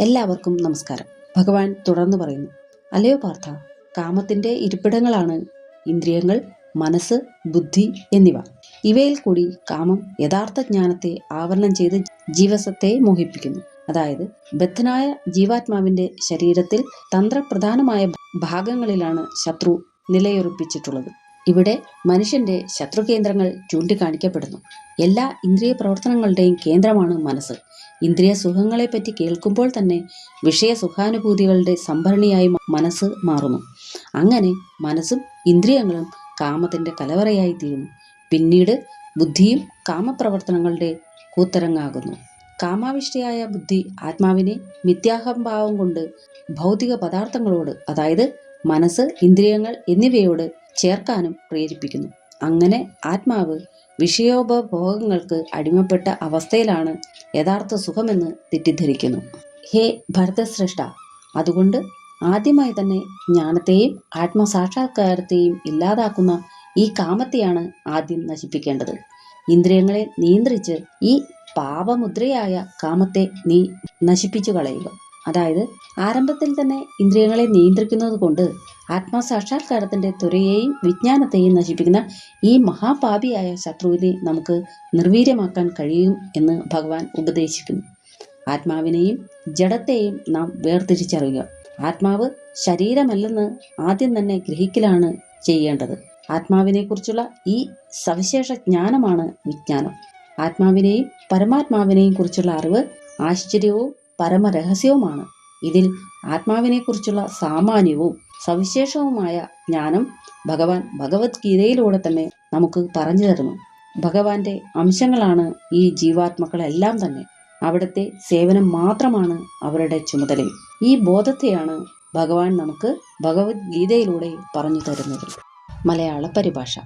എല്ലാവർക്കും നമസ്കാരം. ഭഗവാൻ തുടർന്ന് പറയുന്നു അലയോ പാർത്ഥ കാമത്തിന്റെ ഇരിപ്പിടങ്ങളാണ് ഇന്ദ്രിയങ്ങൾ മനസ്സ് ബുദ്ധി എന്നിവ. ഇവയിൽ കൂടി കാമം യഥാർത്ഥ ജ്ഞാനത്തെ ആവരണം ചെയ്ത് ജീവസത്തെ മോഹിപ്പിക്കുന്നു. അതായത് ബദ്ധനായ ജീവാത്മാവിന്റെ ശരീരത്തിൽ തന്ത്രപ്രധാനമായ ഭാഗങ്ങളിലാണ് ശത്രു നിലയുറപ്പിച്ചിട്ടുള്ളത്. ഇവിടെ മനുഷ്യന്റെ ശത്രുകേന്ദ്രങ്ങൾ ചൂണ്ടിക്കാണിക്കപ്പെടുന്നു. എല്ലാ ഇന്ദ്രിയ പ്രവർത്തനങ്ങളുടെയും കേന്ദ്രമാണ് മനസ്സ്. ഇന്ദ്രിയ സുഖങ്ങളെപ്പറ്റി കേൾക്കുമ്പോൾ തന്നെ വിഷയ സുഖാനുഭൂതികളുടെ സംഭരണിയായി മനസ്സ് മാറുന്നു. അങ്ങനെ മനസ്സും ഇന്ദ്രിയങ്ങളും കാമത്തിന്റെ കലവറയായി തീരുന്നു. പിന്നീട് ബുദ്ധിയും കാമപ്രവർത്തനങ്ങളുടെ കൂത്തരങ്ങാകുന്നു. കാമാവിഷ്ടയായ ബുദ്ധി ആത്മാവിനെ മിഥ്യാഹംഭാവം കൊണ്ട് ഭൗതിക പദാർത്ഥങ്ങളോട് അതായത് മനസ്സ് ഇന്ദ്രിയങ്ങൾ എന്നിവയോട് ചേർക്കാനും പ്രേരിപ്പിക്കുന്നു. അങ്ങനെ ആത്മാവ് വിഷയോപഭോഗങ്ങൾക്ക് അടിമപ്പെട്ട അവസ്ഥയിലാണ് യഥാർത്ഥ സുഖമെന്ന് തെറ്റിദ്ധരിക്കുന്നു. ഹേ ഭരതശ്രേഷ്ഠ അതുകൊണ്ട് ആദ്യമായി തന്നെ ജ്ഞാനത്തെയും ആത്മസാക്ഷാത്കാരത്തെയും ഇല്ലാതാക്കുന്ന ഈ കാമത്തെയാണ് ആദ്യം നശിപ്പിക്കേണ്ടത്. ഇന്ദ്രിയങ്ങളെ നിയന്ത്രിച്ച് ഈ പാപമുദ്രയായ കാമത്തെ നീ നശിപ്പിച്ചു കളയുക അതായത് ആരംഭത്തിൽ തന്നെ ഇന്ദ്രിയങ്ങളെ നിയന്ത്രിക്കുന്നത് കൊണ്ട് ആത്മസാക്ഷാത്കാരത്തിന്റെ ത്വരയെയും വിജ്ഞാനത്തെയും നശിപ്പിക്കുന്ന ഈ മഹാപാപിയായ ശത്രുവിനെ നമുക്ക് നിർവീര്യമാക്കാൻ കഴിയും എന്ന് ഭഗവാൻ ഉപദേശിക്കുന്നു. ആത്മാവിനെയും ജഡത്തെയും നാം വേർതിരിച്ചറിയുക. ആത്മാവ് ശരീരമല്ലെന്ന് ആദ്യം തന്നെ ഗ്രഹിക്കലാണ് ചെയ്യേണ്ടത്. ആത്മാവിനെക്കുറിച്ചുള്ള ഈ സവിശേഷ ജ്ഞാനമാണ് വിജ്ഞാനം. ആത്മാവിനെയും പരമാത്മാവിനെയും കുറിച്ചുള്ള അറിവ് ആശ്ചര്യവും പരമരഹസ്യവുമാണ്. ഇതിൽ ആത്മാവിനെക്കുറിച്ചുള്ള സാമാന്യവും സവിശേഷവുമായ ജ്ഞാനം ഭഗവാൻ ഭഗവത്ഗീതയിലൂടെ തന്നെ നമുക്ക് പറഞ്ഞു തരുന്നു. ഭഗവാന്റെ അംശങ്ങളാണ് ഈ ജീവാത്മക്കളെല്ലാം തന്നെ. അവിടുത്തെ സേവനം മാത്രമാണ് അവരുടെ ചുമതലയും ഈ ബോധത്തെയാണ് ഭഗവാൻ നമുക്ക് ഭഗവത്ഗീതയിലൂടെ പറഞ്ഞു തരുന്നത്. മലയാള പരിഭാഷ.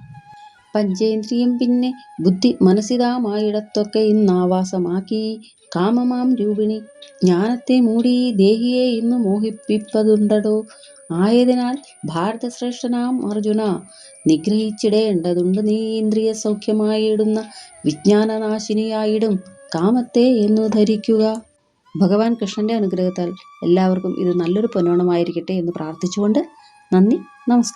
പഞ്ചേന്ദ്രിയം പിന്നെ ബുദ്ധി മനസ്സിതാമായിടത്തൊക്കെ ഇന്നാവാസമാക്കി. കാമമാം രൂപിണി ജ്ഞാനത്തെ മൂടി ദേഹിയെ ഇന്ന് മോഹിപ്പിപ്പതുണ്ടടോ? ആയതിനാൽ ഭാരതശ്രേഷ്ഠനാം അർജുന നിഗ്രഹിച്ചിടേണ്ടതുണ്ട് നീ ഇന്ദ്രിയ സൗഖ്യമായിടുന്ന വിജ്ഞാനനാശിനിയായിടും കാമത്തെ എന്നു ധരിക്കുക. ഭഗവാൻ കൃഷ്ണന്റെ അനുഗ്രഹത്താൽ എല്ലാവർക്കും ഇത് നല്ലൊരു പൊന്നോണമായിരിക്കട്ടെ എന്ന് പ്രാർത്ഥിച്ചുകൊണ്ട് നന്ദി നമസ്കാരം.